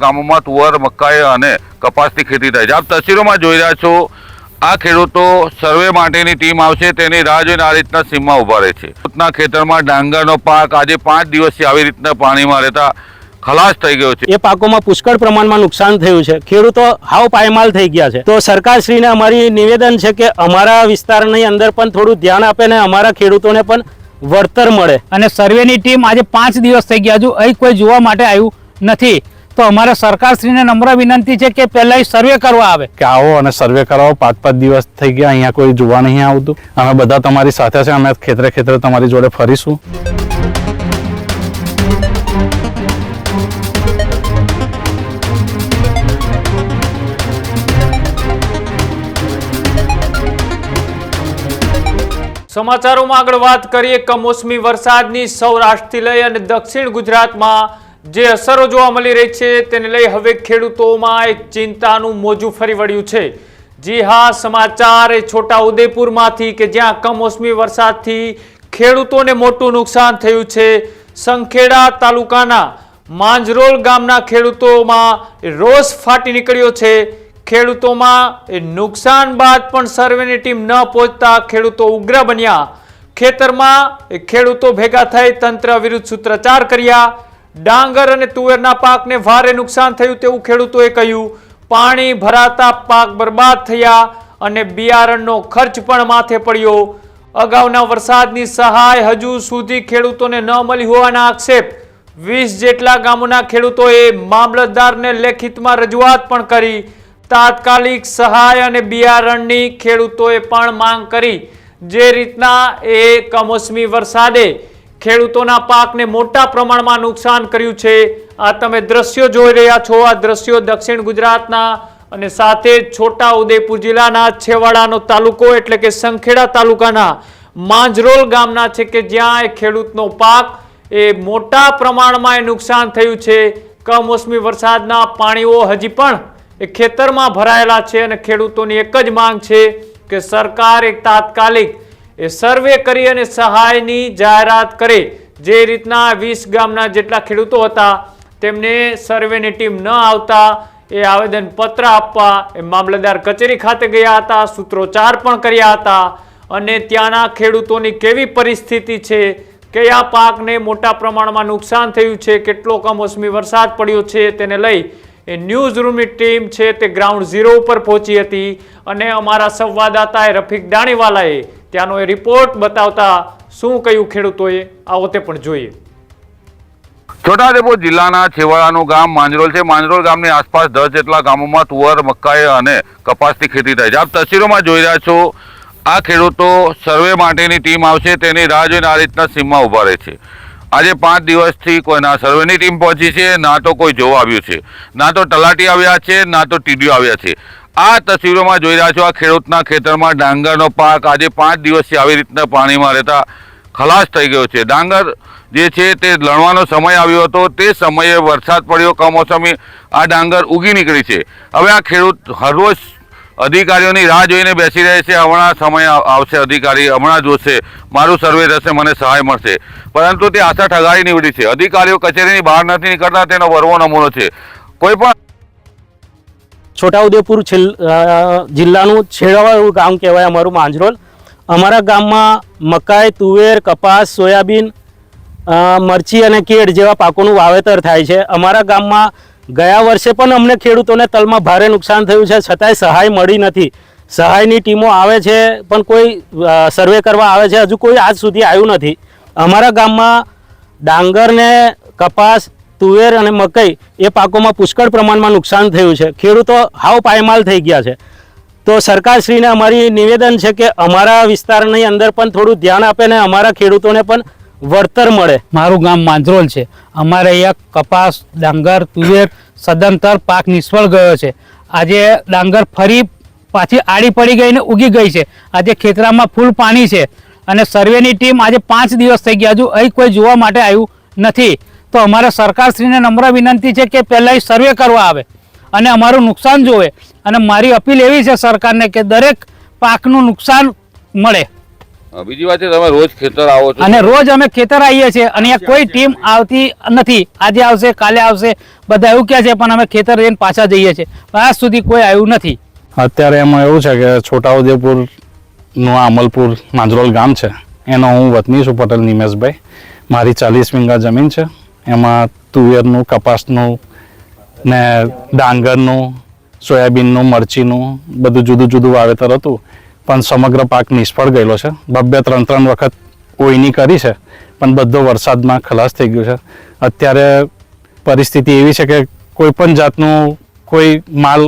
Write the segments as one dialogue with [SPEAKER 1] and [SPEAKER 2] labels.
[SPEAKER 1] ગામોમાં તુવર મકાઈ અને કપાસની ખેતી થાય છે. આપ તસવીરોમાં જોઈ રહ્યા છો આ ખેડૂતો સર્વે માટેની ટીમ આવશે તેની રાહ જોઈને આ રીતના સીમમાં ઊભા રહે છે. ખેડૂતના ખેતરમાં ડાંગરનો પાક આજે પાંચ દિવસથી આવી રીતના પાણીમાં રહેતા ખલાસ થઈ ગયો છે.
[SPEAKER 2] એ પાકોમાં પુષ્કળ પ્રમાણમાં નુકસાન થયું છે. ખેડૂતો હાવ પાયમાલ થઈ ગયા છે. તો સરકારશ્રીને અમારી નિવેદન છે કે અમારા વિસ્તારની અંદર પણ થોડું ધ્યાન આપે ને અમારા ખેડૂતોને પણ વળતર મળે.
[SPEAKER 3] અને સર્વેની ટીમ આજે પાંચ દિવસ થઈ ગયા હજુ અહીં કોઈ જોવા માટે આવ્યું નથી. તો અમારે સરકારશ્રીને નમ્ર વિનંતી છે કે પહેલાં સર્વે કરવા આવે.
[SPEAKER 4] કે આવો અને સર્વે કરાવો. પાંચ પાંચ દિવસ થઈ ગયા અહીંયા કોઈ જોવા નહીં આવતું. અમે બધા તમારી સાથે છે અમે ખેતરે ખેતરે તમારી જોડે ફરીશું.
[SPEAKER 5] સમાચારોમાં આગળ વાત કરીએ. કમોસમી વરસાદની સૌરાષ્ટ્રથી લઈ અને દક્ષિણ ગુજરાતમાં જે અસરો જોવા મળી રહી છે તેને લઈ હવે ખેડૂતોમાં એક ચિંતાનું મોજું ફરી વળ્યું છે. જી હા, સમાચાર એ છોટા ઉદયપુરમાંથી કે જ્યાં કમોસમી વરસાદથી ખેડૂતોને મોટું નુકસાન થયું છે. સંખેડા તાલુકાના માંજરોલ ગામના ખેડૂતોમાં રોષ ફાટી નીકળ્યો છે. ખેડૂતોમાં એ નુકસાન બાદ પણ સર્વેની ટીમ ન પહોંચતા ખેડૂતો ઉગ્ર બન્યા. ખેતરમાં ખેડૂતો ભેગા થઈ તંત્ર વિરુદ્ધ સૂત્રચાર કર્યા. ડાંગર અને તુવેરના પાકને ભારે નુકસાન થયું તેવું ખેડૂતોએ કહ્યું. પાણી ભરાતા પાક બરબાદ થયા અને બિયારણનો ખર્ચ પણ માથે પડ્યો. અગાઉના વરસાદની સહાય હજુ સુધી ખેડૂતોને ન મળી હોવાના આક્ષેપ. વીસ જેટલા ગામોના ખેડૂતોએ મામલતદારને લેખિતમાં રજૂઆત પણ કરી. તાત્કાલિક સહાય અને બિયારણની ખેડૂતોએ પણ માંગ કરી. જે રીતના એ કમોસમી વરસાદે ખેડૂતોના પાકને મોટા પ્રમાણમાં નુકસાન કર્યું છે. આ તમે દ્રશ્યો જોઈ રહ્યા છો. આ દ્રશ્યો દક્ષિણ ગુજરાતના અને સાથે છોટા ઉદેપુર જિલ્લાના છેવાડાનો તાલુકો એટલે કે સંખેડા તાલુકાના માંજરોલ ગામના છે કે જ્યાં એ ખેડૂતનો પાક એ મોટા પ્રમાણમાં એ નુકસાન થયું છે. કમોસમી વરસાદના પાણીઓ હજી પણ એ ખેતરમાં ભરાયેલા છે અને ખેડૂતોની એક જ માંગ છે કે સરકાર એક તાત્કાલિક એ સર્વે કરી અને સહાયની જાહેરાત કરે. જે રીતના વીસ ગામના જેટલા ખેડૂતો હતા, તેમને સર્વેની ટીમ ન આવતા, એ આવેદન પત્ર આપવા એ મામલતદાર કચેરી ખાતે ગયા હતા, સૂત્રોચ્ચાર પણ કર્યા હતા. અને ત્યાંના ખેડૂતોની કેવી પરિસ્થિતિ છે, કયા પાકને મોટા પ્રમાણમાં નુકસાન થયું છે, કેટલો કમોસમી વરસાદ પડ્યો છે, તેને લઈ એ ન્યૂઝ રૂમની ટીમ છે તે ગ્રાઉન્ડ ઝીરો ઉપર પહોંચી હતી અને અમારા સંવાદદાતાએ રફીક દાણીવાલાએ ત્યાંનો એ રિપોર્ટ બતાવતા શું કહ્યું ખેડૂતોએ આવો તે પણ જોઈએ.
[SPEAKER 1] છોટાઉદેપુર જિલ્લાના છેવાડાનું ગામ માંજરોલ છે. માંજરોલ ગામની આસપાસ દસ જેટલા ગામોમાં તુવર, મકાઈ અને કપાસની ખેતી થાય છે. આપ તસવીરોમાં જોઈ રહ્યા છો, આ ખેડૂતો સર્વે માટેની ટીમ આવશે. તેની રાહ જોઈને આ રીતના સીમમાં ઊભા રહે છે. આજે પાંચ દિવસથી કોઈ ના સર્વેની ટીમ પહોંચી છે, ના તો કોઈ જોવા આવ્યું છે. ના તો તલાટી આવ્યા છે, ના તો ટીડીઓ આવ્યા છે. આ તસવીરોમાં જોઈ રહ્યા છો, આ ખેડૂતના ખેતરમાં ડાંગરનો પાક આજે પાંચ દિવસથી આવી રીતના પાણીમાં રહેતા ખલાસ થઈ ગયો છે. ડાંગર જે છે તે લણવાનો સમય આવ્યો હતો, તે સમયે વરસાદ પડ્યો, કમોસમી આ ડાંગર ઉગી નીકળી છે. હવે આ ખેડૂત હરરોજ અધિકારીઓની રાહ જોઈને બેસી રહે છે. હમણાં સમય આવશે. અધિકારી હમણાં જોશે. મારું સર્વે થશે, મને સહાય મળશે. પરંતુ તે આશા ઠગાડી નીવડી છે. અધિકારીઓ કચેરીની બહાર નથી નીકળતા, તેનો વરવો નમૂનો છે. કોઈ પણ
[SPEAKER 2] છોટાઉદેપુર જિલ્લાનું છેડાવાળું ગામ કહેવાય અમારું માંજરોલ. અમારા ગામમાં મકાઈ, તુવેર, કપાસ, સોયાબીન મરચી અને કેળ જેવા પાકોનું વાવેતર થાય છે. અમારા ગામમાં ગયા વર્ષે પણ અમને ખેડૂતોને તલમાં ભારે નુકસાન થયું છે. છતાંય સહાય મળી નથી. સહાયની ટીમો આવે છે, પણ કોઈ સર્વે કરવા આવે છે. હજુ કોઈ આજ સુધી આવ્યું નથી. અમારા ગામમાં ડાંગરને કપાસ, તુવેર અને મકઈ એ પાકોમાં પુષ્કળ પ્રમાણમાં નુકસાન થયું છે. ખેડૂતો હાવ પાયમાલ થઈ ગયા છે. તો સરકારશ્રીને અમારી નિવેદન છે કે અમારા વિસ્તારની અંદર પણ થોડું ધ્યાન આપે ને અમારા ખેડૂતોને પણ વળતર મળે.
[SPEAKER 3] મારું ગામ માંજરોલ છે. અમારે અહીંયા કપાસ, ડાંગર, તુવેર, સદંતર પાક નિષ્ફળ ગયો છે. આજે ડાંગર ફરી પાછી આડી પડી ગઈ ને ઉગી ગઈ છે. આજે ખેતરામાં ફૂલ પાણી છે અને સર્વેની ટીમ આજે પાંચ દિવસ થઈ ગયા હજુ અહીં કોઈ જોવા માટે આવ્યું નથી. તો અમારે સરકારશ્રીને નમ્ર વિનંતી છે કે પહેલાં સર્વે કરવા આવે અને અમારું નુકસાન જોવે. અને મારી અપીલ એવી છે સરકારને કે દરેક પાકનું નુકસાન મળે.
[SPEAKER 1] બીજી વાત તમે રોજ ખેતર આવો છો.
[SPEAKER 3] અને રોજ અમે ખેતર આવીએ છીએ અને અહીંયા કોઈ ટીમ આવતી નથી. આજે આવશે કાલે આવશે બધા એવું કહે છે પણ અમે ખેતર લઈને પાછા જઈએ છીએ. આજ સુધી કોઈ આવ્યું નથી.
[SPEAKER 4] અત્યારે એમાં એવું છે કે છોટાઉદેપુરનું આ અમલપુર માંજરોલ ગામ છે. એનો હું વતની છું પટેલ નિમેશભાઈ. મારી ચાલીસ વીંગા જમીન છે. એમાં તુવેરનું કપાસનું ને ડાંગરનું સોયાબીનનું મરચીનું બધું જુદું જુદું વાવેતર હતું. પણ સમગ્ર પાક નિષ્ફળ ગયેલો છે. બબ્બે ત્રણ ત્રણ વખત ઓઈની કરી છે, પણ બધો વરસાદમાં ખલાસ થઈ ગયો છે. અત્યારે પરિસ્થિતિ એવી છે કે કોઈ પણ જાતનું કોઈ માલ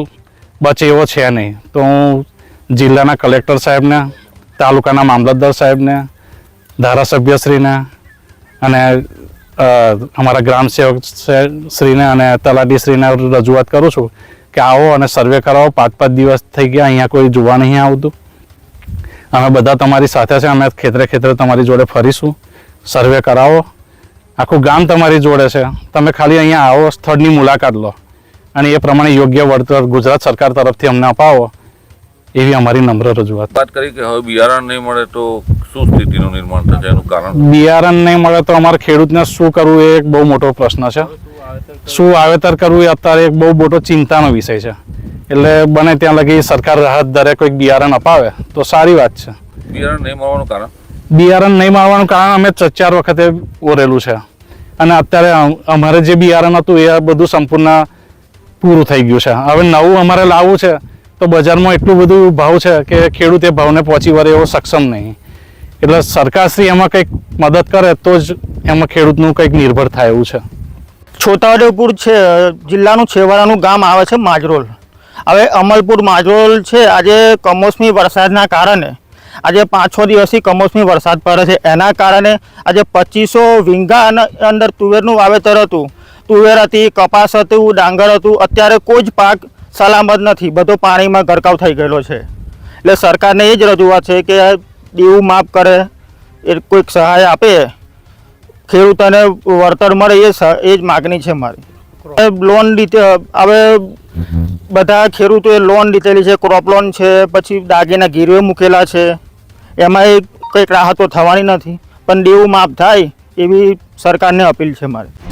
[SPEAKER 4] બચે એવો છે નહીં. તો હું જિલ્લાના કલેક્ટર સાહેબને, તાલુકાના મામલતદાર સાહેબને, ધારાસભ્યશ્રીને અને અમારા ગ્રામ સેવક શ્રીને અને તલાટીશ્રીને રજૂઆત કરું છું કે આવો અને સર્વે કરાવો. પાંચ પાંચ દિવસ થઈ ગયા, અહીંયા કોઈ જોવા નહીં આવતું. અમે બધા તમારી સાથે છે. અમે ખેતરે ખેતરે તમારી જોડે ફરીશું. સર્વે કરાવો. આખું ગામ તમારી જોડે છે. તમે ખાલી અહીંયા આવો સ્થળની મુલાકાત લો. અને એ પ્રમાણે યોગ્ય વળતર ગુજરાત સરકાર તરફથી અમને અપાવો. એવી અમારી નમ્ર રજૂઆત.
[SPEAKER 1] વાત કરી કે હવે બિયારણ નહીં મળે તો શું સ્થિતિનું નિર્માણ થશે? એનું કારણ
[SPEAKER 4] બિયારણ નહીં મળે તો અમારે ખેડૂતને શું કરવું એ એક બહુ મોટો પ્રશ્ન છે. શું વાવેતર કરવું એ અત્યારે એક બહુ મોટો ચિંતાનો વિષય છે. એટલે બને ત્યાં લગી સરકાર રાહત દરે કોઈક બિયારણ અપાવે તો સારી વાત છે.
[SPEAKER 1] બિયારણ નહીં મળવાનું કારણ?
[SPEAKER 4] બિયારણ નહીં મળવાનું કારણ અમે ચ- ચાર વખતે ઓરેલું છે. અને અત્યારે અમારે જે બિયારણ હતું એ બધું સંપૂર્ણ પૂરું થઈ ગયું છે. હવે નવું અમારે લાવવું છે તો બજારમાં એટલું બધું ભાવ છે કે ખેડૂત એ ભાવને પહોંચી વળે એવો સક્ષમ નહીં. એટલે સરકારશ્રી એમાં કંઈક મદદ કરે તો જ એમાં ખેડૂતનું કંઈક નિર્ભર થાય એવું છે.
[SPEAKER 6] છોટાઉદેપુર છે જિલ્લાનું છેવાડાનું ગામ આવે છે માજરોલ. હવે અમલપુર માજોલ છે આજે કમોસમી વરસાદના કારણે. આજે પાંચ છ દિવસથી કમોસમી વરસાદ પડે છે. એના કારણે આજે પચીસો વીંગા અંદર તુવેરનું વાવેતર હતું. તુવેર હતી કપાસ હતું ડાંગર હતું. અત્યારે કોઈ જ પાક સલામત નથી. બધો પાણીમાં ગરકાવ થઈ ગયેલો છે. એટલે સરકારને એ જ રજૂઆત છે કે દેવું માફ કરે એ કોઈક સહાય આપે. ખેડૂતોને વળતર મળે એ એ જ માગણી છે મારી. લોન લીધે હવે બધા ખેડૂતોએ લોન લીધેલી છે ક્રોપ લોન છે, પછી દાગીના ગીરવે મૂકેલા છે. એમાં એ કંઈક રાહતો થવાની નથી, પણ દેવું માફ થાય એવી સરકારને અપીલ છે મારી.